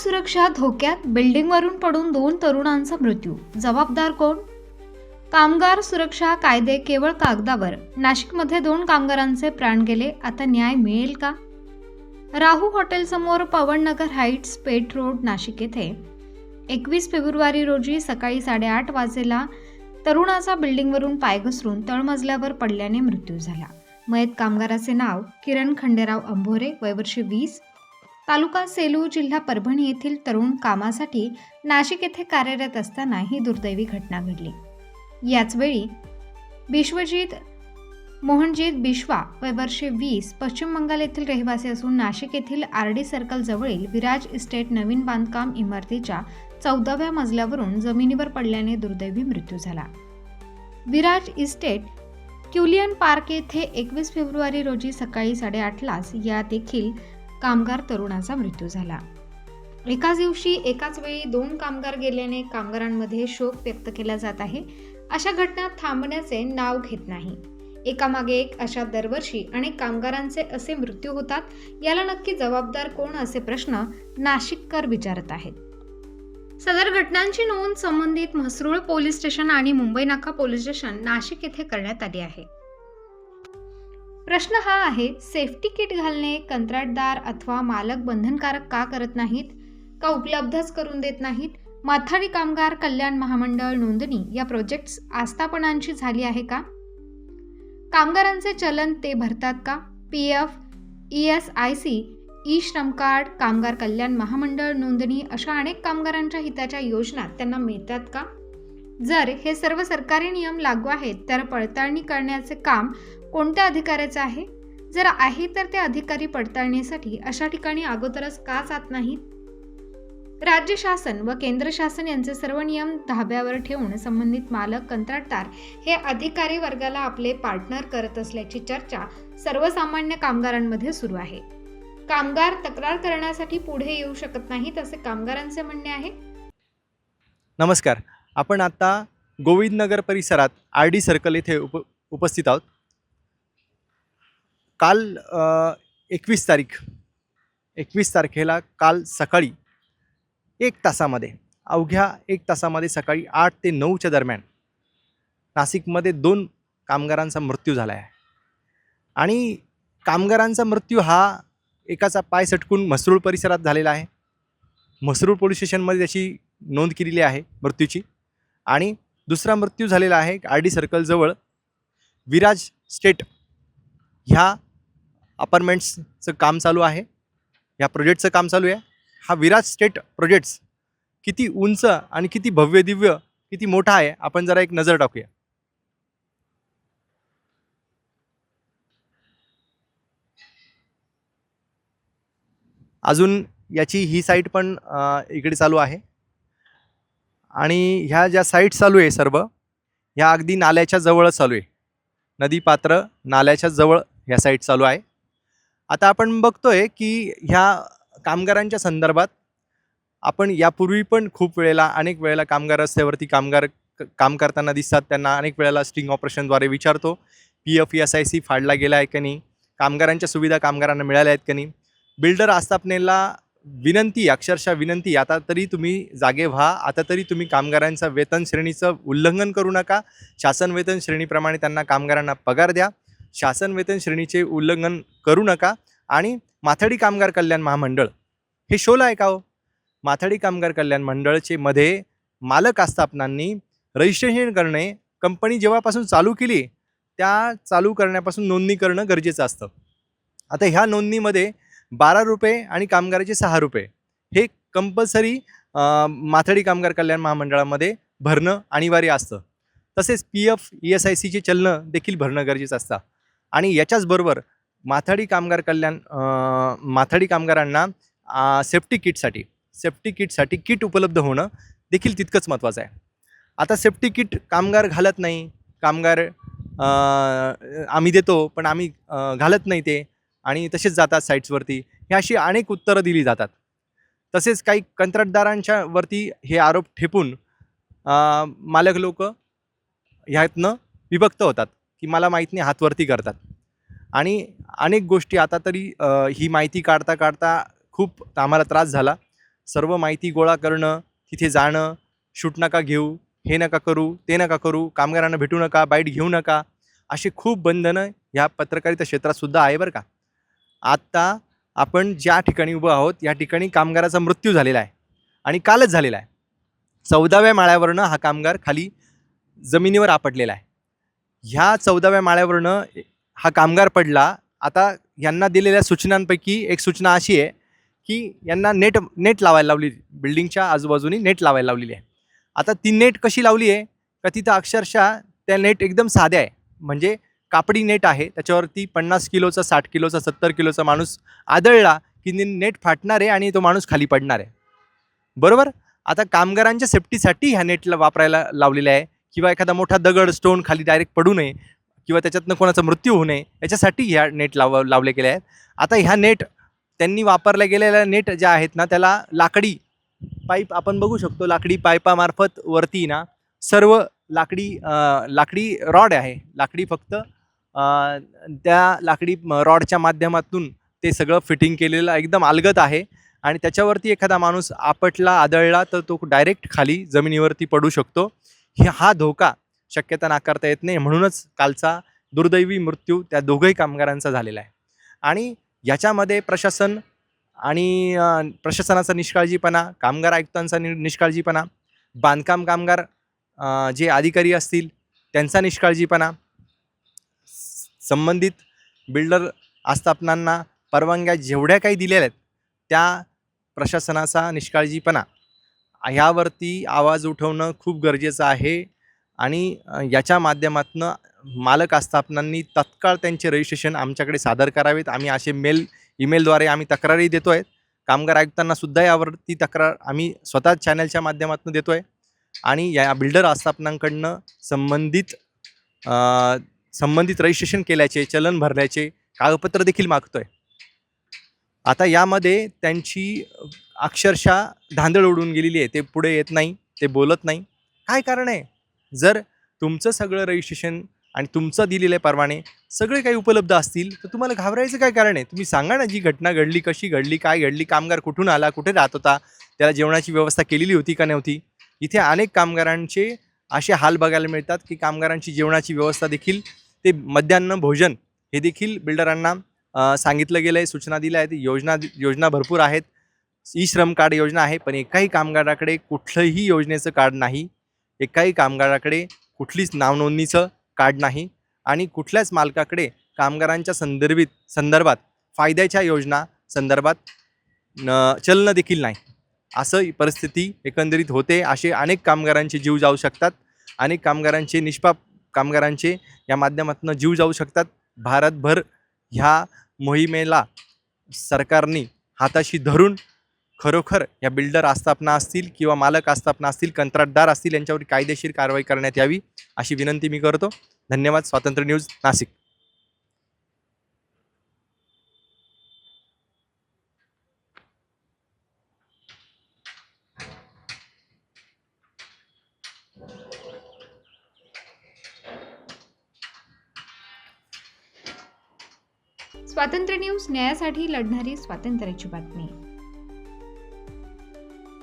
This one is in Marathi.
सुरक्षा धोक्यात बिल्डिंगवरून पडून दोन तरुणांचा मृत्यू. जबाबदार कोण? कामगार सुरक्षा कायदे केवळ कागदावर. नाशिकमध्ये दोन कामगारांचे प्राण गेले. आता न्याय मिळेल का? राहू हॉटेलसमोर पवननगर हाईट्स पेट रोड नाशिक येथे. एकवीस फेब्रुवारी रोजी सकाळी साडेआठ वाजेला तरुणाचा बिल्डिंगवरून पाय घसरून तळमजल्यावर पडल्याने मृत्यू झाला. मयत कामगाराचे नाव किरण खंडेराव अंभोरे वयवर्ष वीस तालुका सेलू जिल्हा परभणी येथील तरुण कामासाठी नाशिक येथे कार्यरत असताना ही दुर्दैवी घटना घडली. याचवेळी विश्वजीत मोहनजीत बिश्वा वय वर्षे वीस पश्चिम बंगाल येथील रहिवासी असून नाशिक येथील आर डी सर्कल जवळील विराज इस्टेट नवीन बांधकाम इमारतीच्या चौदाव्या मजल्यावरून जमिनीवर पडल्याने दुर्दैवी मृत्यू झाला. विराज इस्टेट क्युलियन पार्क येथे एकवीस फेब्रुवारी रोजी सकाळी साडेआठलाच या देखील कामगार तरुणाचा मृत्यू झाला. एकाच दिवशी एकाच वेळी दोन कामगार गेल्याने कामगारांमध्ये शोक व्यक्त केला जात आहे. अशा घटना थांबण्याचे नाव घेत नाही. एकामागे एक अशा दरवर्षी अनेक कामगारांचे असे मृत्यू होतात याला नक्की जबाबदार कोण असे प्रश्न नाशिककर विचारत आहेत. सदर घटनांची नोंद संबंधित म्हसरूळ पोलीस स्टेशन आणि मुंबई नाका पोलीस स्टेशन नाशिक येथे करण्यात आली आहे. प्रश्न हा आहे सेफ्टी किट घालणे कंत्राटदार अथवा मालक बंधनकारक का करत नाहीत? का उपलब्धच करून देत नाहीत? माथाडी कामगार कल्याण महामंडळ नोंदणी या प्रोजेक्ट्स आस्थापनांशी झाली आहे का? कामगारांचे चलन ते भरतात का? P F E S I C E श्रम कार्ड कामगार कल्याण महामंडळ नोंदणी अशा अनेक कामगारांच्या हिताच्या योजना त्यांना मिळतात का? जर हे सर्व सरकारी नियम लागू आहेत तर पडताळणी करण्याचे काम कोणत्या अधिकाऱ्याचं आहे? जर आहे तर ते अधिकारी पडताळणीसाठी अशा ठिकाणी अगोदरच का जात नाहीत? राज्य शासन व केंद्र शासन यांचे सर्व नियम धाब्यावर ठेवून संबंधित मालक कंत्राटदार हे अधिकारी वर्गाला आपले पार्टनर करत असल्याची चर्चा सर्वसामान्य कामगारांमध्ये सुरू आहे. कामगार तक्रार करण्यासाठी पुढे येऊ शकत नाहीत असे कामगारांचे म्हणणे आहे? नमस्कार. आपण आता गोविंदनगर परिसरात आर डी सर्कल येथे उप उपस्थित आहोत. काल एकवीस तारीख एकवीस तारखेला काल सकाळी एक तासामध्ये अवघ्या एक तासामध्ये सकाळी आठ ते नऊच्या दरम्यान नाशिकमध्ये दोन कामगारांचा मृत्यू झाला आहे. आणि कामगारांचा मृत्यू हा एकाचा पाय सटकून म्हसरूळ परिसरात झालेला आहे. म्हसरूळ पोलीस स्टेशनमध्ये त्याची नोंद केलेली आहे मृत्यूची. आणि दुसरा मृत्यू झालेला आहे आर डी सर्कलजवळ विराज स्टेट ह्या अपार्टमेंट्सचं काम चालू आहे. ह्या प्रोजेक्टचं काम चालू आहे. हा विराज स्टेट प्रोजेक्ट्स किती उंच आणि किती भव्य दिव्य किती मोठा आहे आपण जरा एक नजर टाकूया. अजून याची ही साईट पण इकडे चालू आहे. आणि ह्या ज्या साईट चालू आहे सर्व ह्या अगदी नाल्याच्या जवळच चालू आहे. नदीपात्र नाल्याच्या जवळ ह्या साईट चालू आहे. आता आपण बघतोय की ह्या कामगारांच्या संदर्भात आपण यापूर्वी पण खूप वेळेला अनेक वेळेला कामगार रस्त्यावरती कामगार क- काम करताना दिसतात. त्यांना अनेक वेळेला स्टिंग ऑपरेशनद्वारे विचारतो P F S I C फाडला गेला आहे का नाही? कामगारांच्या सुविधा कामगारांना मिळाल्या आहेत का नाही? बिल्डर आस्थापनेला विनंती अक्षरशः विनंती आता तरी तुम्ही जागे व्हा आता तरी तुम्ही कामगारांचं वेतन श्रेणीचं उल्लंघन करू नका. शासन वेतन श्रेणीप्रमाणे त्यांना कामगारांना पगार द्या. शासन वेतन श्रेणीचे उल्लंघन करू नका. आणि माथाडी कामगार कल्याण महामंडळ हे शोला आहे. का हो माथाडी कामगार कल्याण मंडळचे मध्ये मालक आस्थापनांनी रजिस्ट्रेशन करणे कंपनी जेव्हापासून चालू केली त्या चालू करण्यापासून नोंदणी करणं गरजेचं असतं. आता ह्या नोंदणीमध्ये बारा रुपये आणि कामगाराचे सहा रुपये. हे कंपल्सरी माथाडी कामगार कल्याण महामंडळामध्ये भरणं अनिवार्य असतं. तसेच P F E S I सीचे चलनं देखील भरणं गरजेचं असतं. आणि याच्याचबरोबर माथाडी कामगार कल्याण माथाडी कामगारांना सेफ्टी किटसाठी सेफ्टी किटसाठी किट उपलब्ध होणं देखील तितकंच महत्त्वाचं आहे. आता सेफ्टी किट कामगार घालत नाही कामगार आम्ही देतो पण आम्ही घालत नाही ते. आणि तसेच जातात साईट्सवरती. ही अशी अनेक उत्तरं दिली जातात. तसेच काही कंत्राटदारांच्या वरती हे आरोप ठेपून मालक लोक ह्यातनं विभक्त होतात की मला माहीत नाही हातवरती करतात. आणि अनेक गोष्टी आता तरी ही माहिती काढता काढता खूप आम्हाला त्रास झाला. सर्व माहिती गोळा करणं तिथे जाणं शूट नका घेऊ हे नका करू ते नका करू कामगारांना भेटू नका बाईट घेऊ नका असे खूप बंधनं ह्या पत्रकारिता क्षेत्रातसुद्धा आहे बरं का. आत्ता आपण ज्या ठिकाणी उभं आहोत या ठिकाणी कामगाराचा मृत्यू झालेला आहे आणि कालच झालेला आहे. चौदाव्या माळ्यावरनं हा कामगार खाली जमिनीवर आपटलेला आहे. ह्या चौदाव्या माळ्यावरनं हा कामगार पडला. आता यांना दिलेल्या सूचनांपैकी एक सूचना अशी आहे की यांना नेट नेट लावायला लावली बिल्डिंगच्या आजूबाजूनी नेट लावायला लावलेली आहे. आता ती नेट कशी लावली आहे? का तिथं अक्षरशः त्या नेट एकदम साध्या आहे. म्हणजे कापडी नेट आहे त्याच्यावरती पन्नास किलोचा साठ किलोचा सत्तर किलोचा माणूस आदळला की नेट फाटणार आहे आणि तो माणूस खाली पडणार आहे. बरोबर? आता कामगारांच्या सेफ्टीसाठी ह्या नेटला वापरायला लावलेल्या आहे किंवा एखादा मोठा दगड स्टोन खाली डायरेक्ट पडू नये किंवा त्याच्यातनं कोणाचा मृत्यू होऊ नये याच्यासाठी ह्या नेट लाव लावले गेले आहेत. आता ह्या नेट त्यांनी वापरल्या गेलेल्या नेट ज्या आहेत ना त्याला लाकडी पाईप आपण बघू शकतो लाकडी पाईपामार्फत वरती ना सर्व लाकडी लाकडी रॉड आहे. लाकडी फक्त त्या लाकडी रॉडच्या माध्यमातून ते सगळं फिटिंग केलेलं एकदम अलगत आहे. आणि त्याच्यावरती एखादा माणूस आपटला आदळला तर तो डायरेक्ट खाली जमिनीवरती पडू शकतो. हे हा धोका शक्यता नाकारता येत नाही. म्हणूनच कालचा दुर्दैवी मृत्यू त्या दोघंही कामगारांचा झालेला आहे. आणि याच्यामध्ये प्रशासन आणि प्रशासनाचा निष्काळजीपणा कामगार आयुक्तांचा नि निष्काळजीपणा बांधकाम कामगार जे अधिकारी असतील त्यांचा निष्काळजीपणा संबंधित बिल्डर आस्थापनांना परवानग्या जेवढ्या काही दिलेल्या आहेत त्या प्रशासनाचा निष्काळजीपणा. ह्यावरती आवाज उठवणं खूप गरजेचं आहे आणि याच्या माध्यमातून मालक आस्थापनांनी तत्काळ त्यांचे रजिस्ट्रेशन आमच्याकडे सादर करावेत. आम्ही असे मेल ईमेलद्वारे आम्ही तक्रारी देतो आहे कामगार आयुक्तांना सुद्धा यावरती तक्रार आम्ही स्वतः चॅनलच्या माध्यमातून देतो आहे आणि या बिल्डर आस्थापनांकडनं संबंधित संबंधित रजिस्ट्रेशन केल्याचे चलन भरल्याचे कागदपत्र देखील मागतो आहे आता यामध्ये त्यांची अक्षरशः धांदळ उडून गेलेली आहे. ते पुढे येत नाही ते बोलत नाही. काय कारण आहे? जर तुमचं सगळं रजिस्ट्रेशन आणि तुमचं दिलेले परवाने सगळे काही उपलब्ध असतील तर तुम्हाला घाबरायचं काय कारण आहे? तुम्ही सांगा ना जी घटना घडली कशी घडली काय घडली कामगार कुठून आला कुठे राहत होता त्याला जेवणाची व्यवस्था केलेली होती का नव्हती? इथे अनेक कामगारांचे असे हाल बघायला मिळतात की कामगारांची जेवणाची व्यवस्था देखील ते मध्यान्ह भोजन हे देखील बिल्डरांना सांगितलं गेलं आहे सूचना दिल्या आहेत. योजना योजना भरपूर आहेत. ई श्रम कार्ड योजना आहे पण एकाही कामगाराकडे कुठलंही योजनेचं कार्ड नाही. एकाही कामगाराकडे कुठलीच नावनोंदणीचं कार्ड नाही. आणि कुठल्याच मालकाकडे कामगारांच्या संदर्भित संदर्भात फायद्याच्या योजना संदर्भात न चलनं देखील नाही. असं परिस्थिती एकंदरीत होते. असे अनेक कामगारांचे जीव जाऊ शकतात. अनेक कामगारांचे निष्पाप कामगारांचे या माध्यमातून जीव जाऊ शकतात. भारतभर ह्या मोहिमेला सरकारने हाताशी धरून खरोखर या बिल्डर आस्थापना असतील किंवा मालक आस्थापना असतील कंत्राटदार असतील यांच्यावर कायदेशीर कारवाई करण्यात यावी अशी विनंती मी करतो. धन्यवाद. स्वातंत्र्य न्यूज नाशिक. स्वातंत्र्य न्यूज न्यायासाठी लढणारी स्वातंत्र्याची बातमी.